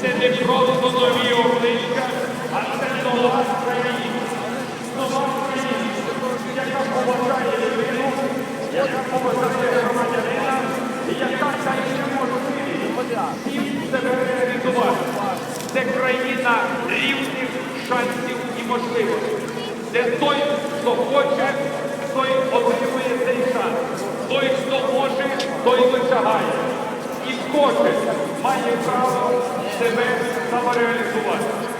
це не просто Це країна рівних шансів і можливостей, де той, хто хоче, той отримує цей шанс. Той, хто може, той досягає. І кожен має право себе самореалізувати.